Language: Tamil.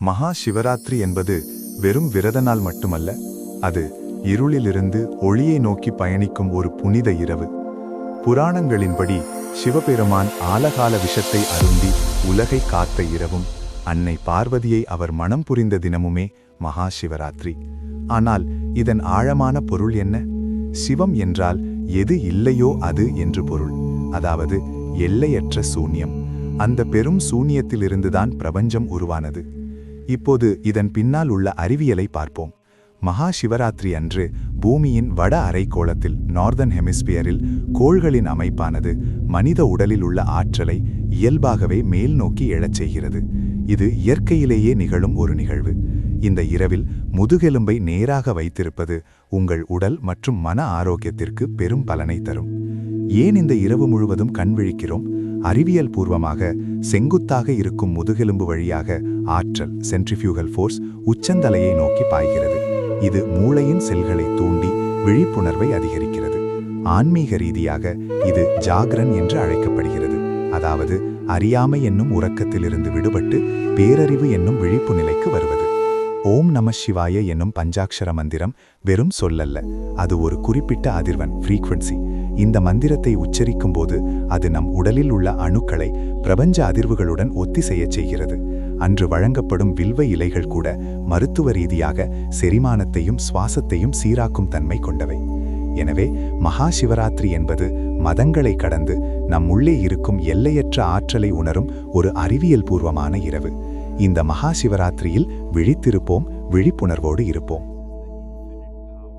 மகா சிவராத்திரி என்பது வெறும் விரத நாள் மட்டுமல்ல அது இருளிலிருந்து ஒளியை நோக்கி பயணிக்கும் ஒரு புனித இரவு. புராணங்களின்படி சிவபெருமான் ஆலகால விஷத்தை அருந்தி உலகை காத்த இரவும் அன்னை பார்வதியை அவர் மனம் புரிந்த தினமுமே மகா சிவராத்திரி ஆனால் இதன் ஆழமான பொருள் என்ன? சிவம் என்றால் எது இல்லையோ அது என்று பொருள். அதாவது எல்லையற்ற சூன்யம். அந்த பெரும் சூன்யத்திலிருந்துதான் பிரபஞ்சம் உருவானது. இப்போது இதன் பின்னால் உள்ள அறிவியலை பார்ப்போம். மகா சிவராத்திரி அன்று பூமியின் வட அரைக்கோளத்தில் நார்தன் ஹெமிஸ்பியரில் கோள்களின் அமைப்பானது மனித உடலில் உள்ள ஆற்றலை இயல்பாகவே மேல் நோக்கி எழச் செய்கிறது. இது இயற்கையிலேயே நிகழும் ஒரு நிகழ்வு. இந்த இரவில் முதுகெலும்பை நேராக வைத்திருப்பது உங்கள் உடல் மற்றும் மன ஆரோக்கியத்திற்கு பெரும் பலனை தரும். ஏன் இந்த இரவு முழுவதும் கண் விழிக்கிறோம்? அறிவியல் பூர்வமாக செங்குத்தாக இருக்கும் முதுகெலும்பு வழியாக ஆற்றல் சென்ட்ரிஃபியூகல் ஃபோர்ஸ் உச்சந்தலையை நோக்கி பாய்கிறது. இது மூளையின் செல்களை தூண்டி விழிப்புணர்வை அதிகரிக்கிறது. ஆன்மீக ரீதியாக இது ஜாகரன் என்று அழைக்கப்படுகிறது. அதாவது அறியாமை என்னும் உறக்கத்திலிருந்து விடுபட்டு பேரறிவு என்னும் விழிப்பு நிலைக்கு வருவது. ஓம் நம சிவாய என்னும் பஞ்சாட்சர மந்திரம் வெறும் சொல்லல்ல. அது ஒரு குறிப்பிட்ட அதிர்வன் ஃப்ரீக்வன்சி இந்த மந்திரத்தை உச்சரிக்கும் போது அது நம் உடலில் உள்ள அணுக்களை பிரபஞ்ச அதிர்வுகளுடன் ஒத்திசையச் செய்கிறது. அன்று வழங்கப்படும் வில்வ இலைகள் கூட மருத்துவ ரீதியாக செரிமானத்தையும் சுவாசத்தையும் சீராக்கும் தன்மை கொண்டவை. எனவே மகா சிவராத்திரி என்பது மதங்களை கடந்து நம் உள்ளே இருக்கும் எல்லையற்ற ஆற்றலை உணரும் ஒரு அறிவியல் பூர்வமான இரவு. இந்த மகா சிவராத்திரியில் விழித்திருப்போம் விழிப்புணர்வோடு இருப்போம்.